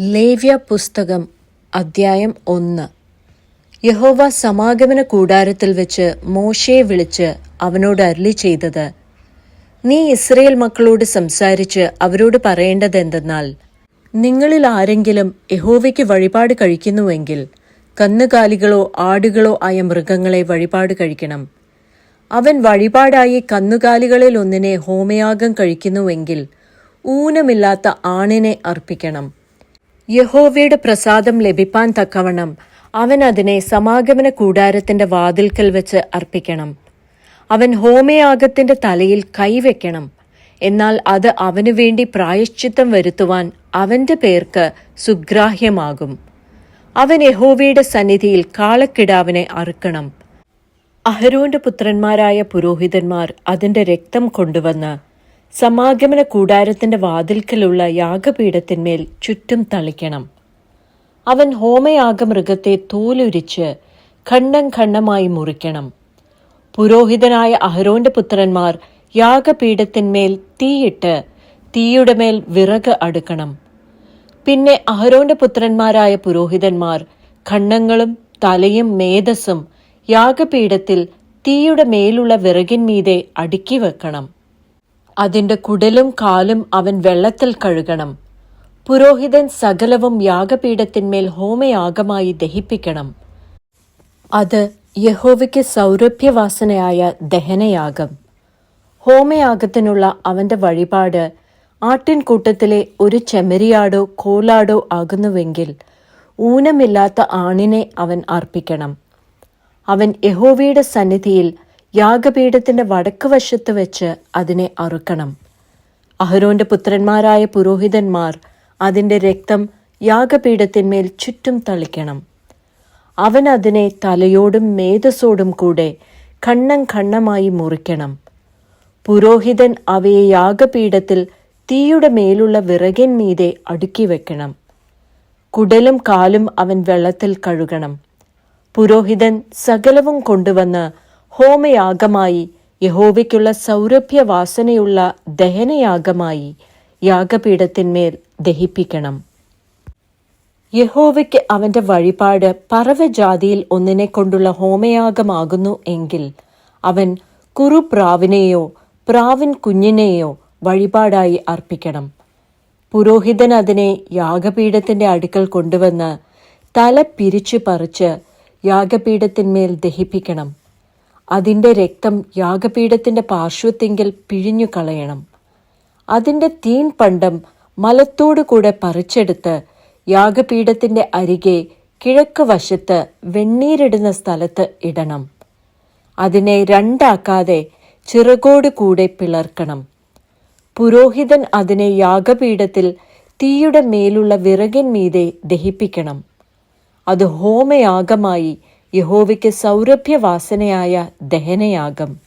ലേവ്യ പുസ്തകം അദ്ധ്യായം ഒന്ന്. യഹോവ സമാഗമന കൂടാരത്തിൽ വെച്ച് മോശയെ വിളിച്ച് അവനോട് അരുളി ചെയ്തത് നീ ഇസ്രയേൽ മക്കളോട് സംസാരിച്ച് അവരോട് പറയേണ്ടതെന്തെന്നാൽ നിങ്ങളിൽ ആരെങ്കിലും യഹോവയ്ക്ക് വഴിപാട് കഴിക്കുന്നുവെങ്കിൽ കന്നുകാലികളോ ആടുകളോ ആയ മൃഗങ്ങളെ വഴിപാട് കഴിക്കണം. അവൻ വഴിപാടായി കന്നുകാലികളിൽ ഒന്നിനെ ഹോമയാഗം കഴിക്കുന്നുവെങ്കിൽ ഊനമില്ലാത്ത ആണിനെ അർപ്പിക്കണം. യഹോവയുടെ പ്രസാദം ലഭിപ്പാൻ തക്കവണ്ണം അവൻ അതിനെ സമാഗമന കൂടാരത്തിന്റെ വാതിൽക്കൽ വെച്ച് അർപ്പിക്കണം. അവൻ ഹോമയാഗത്തിന്റെ തലയിൽ കൈവെക്കണം. എന്നാൽ അത് അവനു വേണ്ടി പ്രായശ്ചിത്തം വരുത്തുവാൻ അവന്റെ പേർക്ക് സുഗ്രാഹ്യമാകും. അവൻ യഹോവയുടെ സന്നിധിയിൽ കാളക്കിടാവിനെ അറുക്കണം. അഹരോന്റെ പുത്രന്മാരായ പുരോഹിതന്മാർ അതിന്റെ രക്തം കൊണ്ടുവന്ന് സമാഗമന കൂടാരത്തിന്റെ വാതിൽക്കലുള്ള യാഗപീഠത്തിന്മേൽ ചുറ്റും തളിക്കണം. അവൻ ഹോമയാഗമൃഗത്തെ തോലുരിച്ച് ഖണ്ഡം ഖണ്ഡമായി മുറിക്കണം. പുരോഹിതനായ അഹരോന്റെ പുത്രന്മാർ യാഗപീഠത്തിന്മേൽ തീയിട്ട് തീയുടെ മേൽ വിറക് അടുക്കണം. പിന്നെ അഹരോന്റെ പുത്രന്മാരായ പുരോഹിതന്മാർ ഖണ്ഡങ്ങളും തലയും മേധസ്സും യാഗപീഠത്തിൽ തീയുടെ മേലുള്ള വിറകിന്മീതെ അടുക്കി വെക്കണം. അതിന്റെ കുടലും കാലും അവൻ വെള്ളത്തിൽ കഴുകണം. പുരോഹിതൻ സകലവും യാഗപീഠത്തിന്മേൽ ഹോമയാഗമായി ദഹിപ്പിക്കണം. അത് യഹോവയ്ക്ക് സൗരഭ്യവാസനയായ ദഹനയാഗം. ഹോമയാഗത്തിനുള്ള അവന്റെ വഴിപാട് ആട്ടിൻകൂട്ടത്തിലെ ഒരു ചെമ്മരിയാടോ കോലാടോ ആകുന്നുവെങ്കിൽ ഊനമില്ലാത്ത ആണിനെ അവൻ അർപ്പിക്കണം. അവൻ യഹോവയുടെ സന്നിധിയിൽ യാഗപീഠത്തിന്റെ വടക്ക് വശത്ത് വെച്ച് അതിനെ അറുക്കണം. അഹരോന്റെ പുത്രന്മാരായ പുരോഹിതന്മാർ അതിന്റെ രക്തം യാഗപീഠത്തിന്മേൽ ചുറ്റും തളിക്കണം. അവൻ അതിനെ തലയോടും മേധസ്സോടും കൂടെ ഖണ്ണം ഖണ്ണമായി മുറിക്കണം. പുരോഹിതൻ അവയെ യാഗപീഠത്തിൽ തീയുടെ മേലുള്ള വിറകിന്മീതെ അടുക്കി വെക്കണം. കുടലും കാലും അവൻ വെള്ളത്തിൽ കഴുകണം. പുരോഹിതൻ സകലവും കൊണ്ടുവന്ന് ഹോമയാഗമായി. യഹോവയ്ക്കുള്ള സൗരഭ്യവാസനയുള്ള ദഹനയാഗമായി. യാഗപീഠത്തിന്മേൽ ദഹിപ്പിക്കണം. യഹോവയ്ക്ക് അവന്റെ വഴിപാട് പറവജാതിയിൽ ഒന്നിനെ കൊണ്ടുള്ള ഹോമയാഗമാകുന്നു എങ്കിൽ അവൻ കുറുപ്രാവിനെയോ പ്രാവിൻ കുഞ്ഞിനെയോ വഴിപാടായി അർപ്പിക്കണം. പുരോഹിതൻ അതിനെ യാഗപീഠത്തിന്റെ അടുക്കൽ കൊണ്ടുവന്ന് തല പിരിച്ചു പറിച്ച് യാഗപീഠത്തിന്മേൽ ദഹിപ്പിക്കണം. അതിന്റെ രക്തം യാഗപീഠത്തിന്റെ പാർശ്വത്തെങ്കിൽ പിഴിഞ്ഞു കളയണം അതിന്റെ തീൻ പണ്ടം മലത്തോടു കൂടെ പറിച്ചെടുത്ത് യാഗപീഠത്തിന്റെ അരികെ കിഴക്ക് വശത്ത് വെണ്ണീരിടുന്ന സ്ഥലത്ത് ഇടണം. അതിനെ രണ്ടാക്കാതെ ചിറകോട് കൂടെ പിളർക്കണം. പുരോഹിതൻ അതിനെ യാഗപീഠത്തിൽ തീയുടെ മേലുള്ള വിറകിന്മീതെ ദഹിപ്പിക്കണം. അത് ഹോമയാഗമായി യഹോവയ്ക്ക് സൗരഭ്യവാസനയായ ദഹനയാഗം.